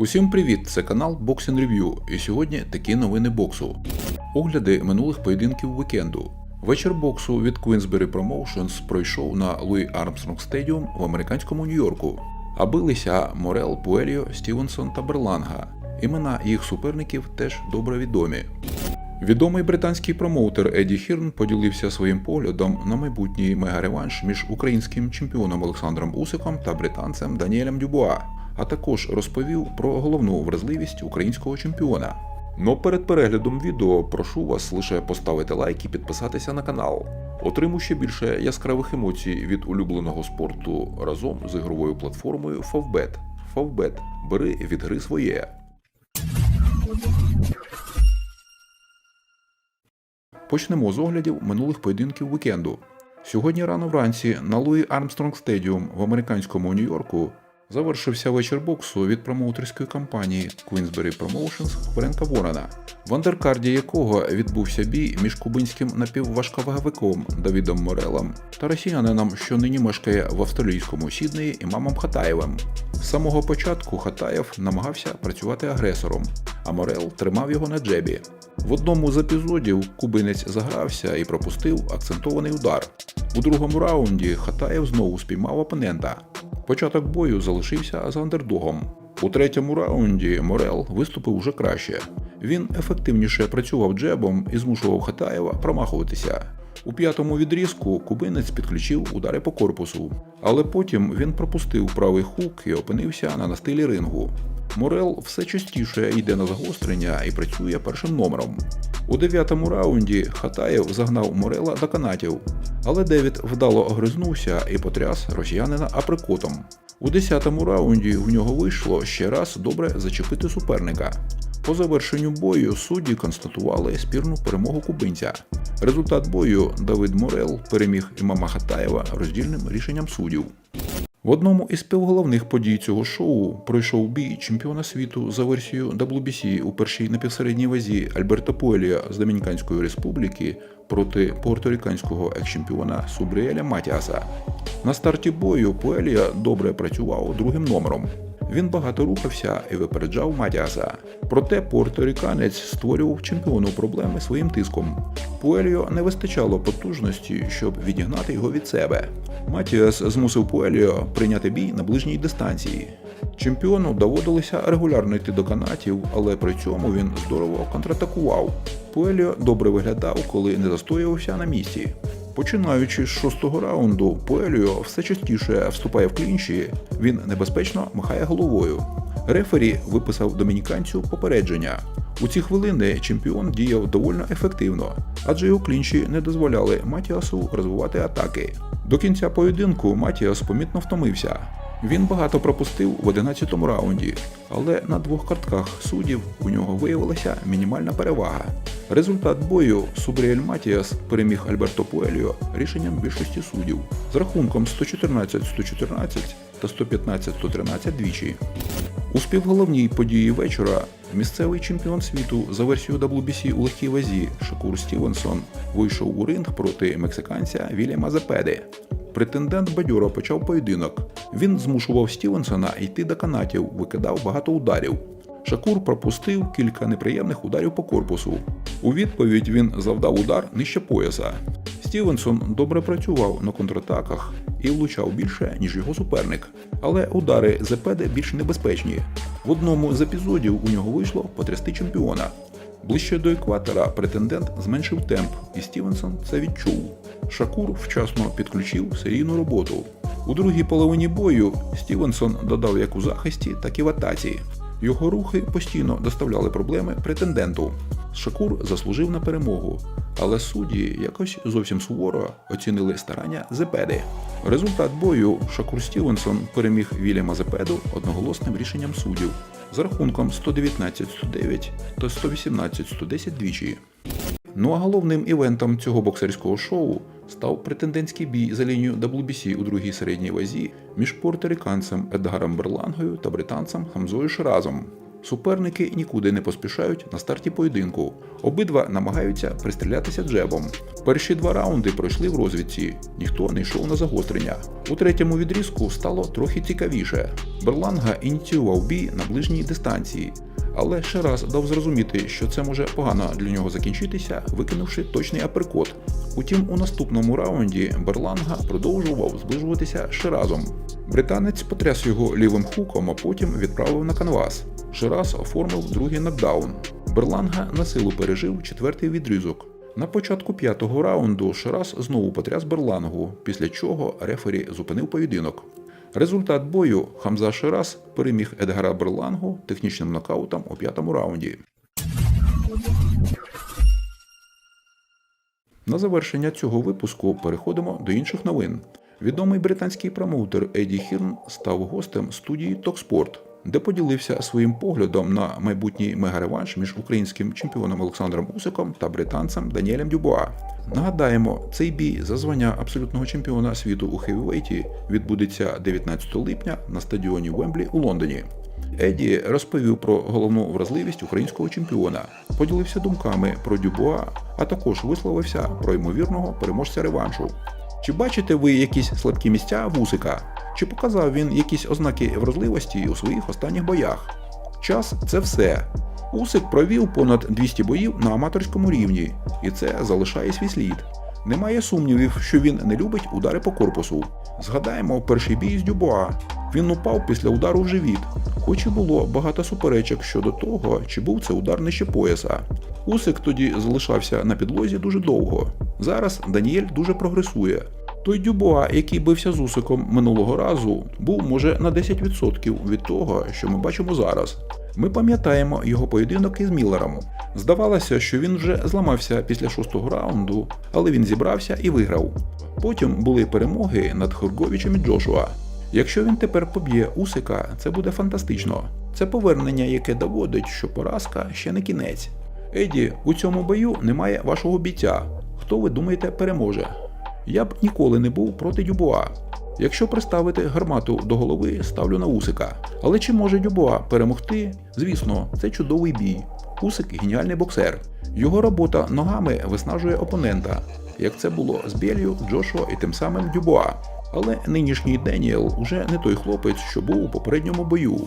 Усім привіт! Це канал Boxing Review, і сьогодні такі новини боксу. Огляди минулих поєдинків вікенду. Вечір боксу від Queensberry Promotions пройшов на Луї Армстронг Стедіум в американському Нью-Йорку. А билися Морел, Пуельо, Стівенсон та Берланга. Імена їх суперників теж добре відомі. Відомий британський промоутер Еді Хірн поділився своїм поглядом на майбутній мегареванш між українським чемпіоном Олександром Усиком та британцем Даніелем Дюбуа, а також розповів про головну вразливість українського чемпіона. Но перед переглядом відео прошу вас лише поставити лайк і підписатися на канал. Отримуй ще більше яскравих емоцій від улюбленого спорту разом з ігровою платформою Favbet. Favbet. Бери від гри своє. Почнемо з оглядів минулих поєдинків вікенду. Сьогодні рано вранці на Луї Армстронг Стедіум в американському Нью-Йорку завершився вечір боксу від промоутерської компанії Queensberry Promotions Френка Ворона, в андеркарді якого відбувся бій між кубинським напівважковаговиком Давідом Морелом та росіянином, що нині мешкає в австралійському Сіднеї Імамом Хатаєвим. З самого початку Хатаєв намагався працювати агресором, а Морел тримав його на джебі. В одному з епізодів кубинець загрався і пропустив акцентований удар. У другому раунді Хатаєв знову спіймав опонента. Початок бою залишився за андердогом. У третьому раунді Морел виступив уже краще. Він ефективніше працював джебом і змушував Хатаєва промахуватися. У п'ятому відрізку кубинець підключив удари по корпусу, але потім він пропустив правий хук і опинився на настилі рингу. Морел все частіше йде на загострення і працює першим номером. У дев'ятому раунді Хатаєв загнав Морела до канатів, але Девід вдало огризнувся і потряс росіянина априкотом. У десятому раунді в нього вийшло ще раз добре зачепити суперника. По завершенню бою судді констатували спірну перемогу кубинця. Результат бою Давид Морел переміг імама Хатаєва роздільним рішенням суддів. В одному із співголовних подій цього шоу пройшов бій чемпіона світу за версією WBC у першій напівсередній вазі Альберто Пуелія з Домініканської республіки проти порторіканського екс-чемпіона Субріеля Матіаса. На старті бою Пуелія добре працював другим номером. Він багато рухався і випереджав Матіаса. Проте порторіканець створював чемпіону проблеми своїм тиском. Пуельо не вистачало потужності, щоб відігнати його від себе. Матіас змусив Пуельо прийняти бій на ближній дистанції. Чемпіону доводилося регулярно йти до канатів, але при цьому він здорово контратакував. Пуельо добре виглядав, коли не застоювався на місці. Починаючи з шостого раунду, Пуельо все частіше вступає в клінчі, він небезпечно махає головою. Рефері виписав домініканцю попередження. У ці хвилини чемпіон діяв доволі ефективно, адже його клінчі не дозволяли Матіасу розвивати атаки. До кінця поєдинку Матіас помітно втомився. Він багато пропустив в 11-му раунді, але на двох картках суддів у нього виявилася мінімальна перевага. Результат бою Субріель Матіас переміг Альберто Пуельо рішенням більшості суддів з рахунком 114-114 та 115-113 двічі. У співголовній події вечора місцевий чемпіон світу за версією WBC у легкій вазі Шакур Стівенсон вийшов у ринг проти мексиканця Вільяма Зепеди. Претендент бадьоро почав поєдинок. Він змушував Стівенсона йти до канатів, викидав багато ударів. Шакур пропустив кілька неприємних ударів по корпусу. У відповідь він завдав удар нижче пояса. Стівенсон добре працював на контратаках і влучав більше, ніж його суперник. Але удари Зепеди більш небезпечні. В одному з епізодів у нього вийшло потрясти чемпіона. Ближче до екватора претендент зменшив темп, і Стівенсон це відчув. Шакур вчасно підключив серійну роботу. У другій половині бою Стівенсон додав як у захисті, так і в атаці. Його рухи постійно доставляли проблеми претенденту. Шакур заслужив на перемогу, але судді якось зовсім суворо оцінили старання Зепеди. Результат бою Шакур Стівенсон переміг Вільяма Зепеду одноголосним рішенням суддів з рахунком 119-109 та 118-110 двічі. Ну а головним івентом цього боксерського шоу став претендентський бій за лінію WBC у другій середній вазі між порториканцем Едгаром Берлангою та британцем Хамзою Ширазом. Суперники нікуди не поспішають на старті поєдинку. Обидва намагаються пристрілятися джебом. Перші два раунди пройшли в розвідці, ніхто не йшов на загострення. У третьому відрізку стало трохи цікавіше. Берланга ініціював бій на ближній дистанції, але ще раз дав зрозуміти, що це може погано для нього закінчитися, викинувши точний аперкот. Утім, у наступному раунді Берланга продовжував зближуватися ще разом. Британець потряс його лівим хуком, а потім відправив на канвас. Шираз оформив другий нокдаун. Берланга на силу пережив четвертий відрізок. На початку п'ятого раунду Шираз знову потряс Берлангу, після чого рефері зупинив поєдинок. Результат бою Хамза Шираз переміг Едгара Берлангу технічним нокаутом у п'ятому раунді. На завершення цього випуску переходимо до інших новин. Відомий британський промоутер Еді Хірн став гостем студії Токспорт, де поділився своїм поглядом на майбутній мегареванш між українським чемпіоном Олександром Усиком та британцем Даніелем Дюбуа. Нагадаємо, цей бій за звання абсолютного чемпіона світу у хевівейті відбудеться 19 липня на стадіоні Вемблі у Лондоні. Еді розповів про головну вразливість українського чемпіона, поділився думками про Дюбуа, а також висловився про ймовірного переможця реваншу. Чи бачите ви якісь слабкі місця Вусика? Чи показав він якісь ознаки вразливості у своїх останніх боях? Час це все. Усик провів понад 200 боїв на аматорському рівні, і це залишає свій слід. Немає сумнівів, що він не любить удари по корпусу. Згадаємо перший бій з Дюбуа. Він упав після удару в живіт, хоч і було багато суперечок щодо того, чи був це удар нижче пояса. Усик тоді залишався на підлозі дуже довго. Зараз Даніель дуже прогресує. Той Дюбуа, який бився з Усиком минулого разу, був може на 10% від того, що ми бачимо зараз. Ми пам'ятаємо його поєдинок із Міллером. Здавалося, що він вже зламався після шостого раунду, але він зібрався і виграв. Потім були перемоги над Хурговичем і Джошуа. Якщо він тепер поб'є Усика, це буде фантастично. Це повернення, яке доводить, що поразка ще не кінець. Еді, у цьому бою немає вашого бійця. Хто ви думаєте переможе? Я б ніколи не був проти Дюбуа. Якщо приставити гармату до голови, ставлю на Усика. Але чи може Дюбуа перемогти? Звісно, це чудовий бій. Усик геніальний боксер. Його робота ногами виснажує опонента, як це було з Бєлью, Джошуа і тим самим Дюбуа. Але нинішній Деніел уже не той хлопець, що був у попередньому бою.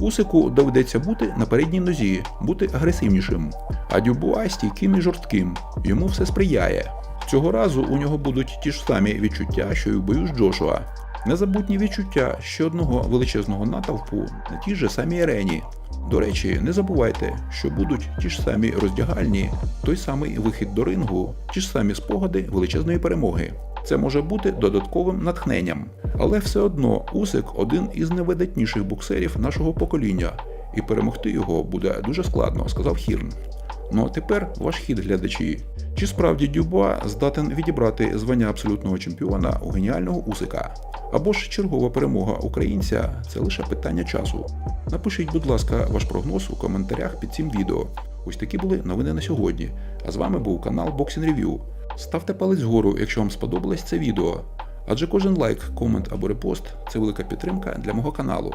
Усику доведеться бути на передній нозі, бути агресивнішим. А Дюбуа стійким і жорстким. Йому все сприяє. Цього разу у нього будуть ті ж самі відчуття, що й у бою з Джошуа. Незабутні відчуття ще одного величезного натовпу на тій же самій арені. До речі, не забувайте, що будуть ті ж самі роздягальні, той самий вихід до рингу, ті ж самі спогади величезної перемоги. Це може бути додатковим натхненням. Але все одно Усик один із найвидатніших боксерів нашого покоління, і перемогти його буде дуже складно, сказав Хірн. Ну а тепер ваш хід, глядачі. Чи справді Дюбуа здатен відібрати звання абсолютного чемпіона у геніального Усика? Або ж чергова перемога українця це лише питання часу. Напишіть, будь ласка, ваш прогноз у коментарях під цим відео. Ось такі були новини на сьогодні. А з вами був канал Boxing Review. Ставте палець вгору, якщо вам сподобалось це відео. Адже кожен лайк, комент або репост це велика підтримка для мого каналу.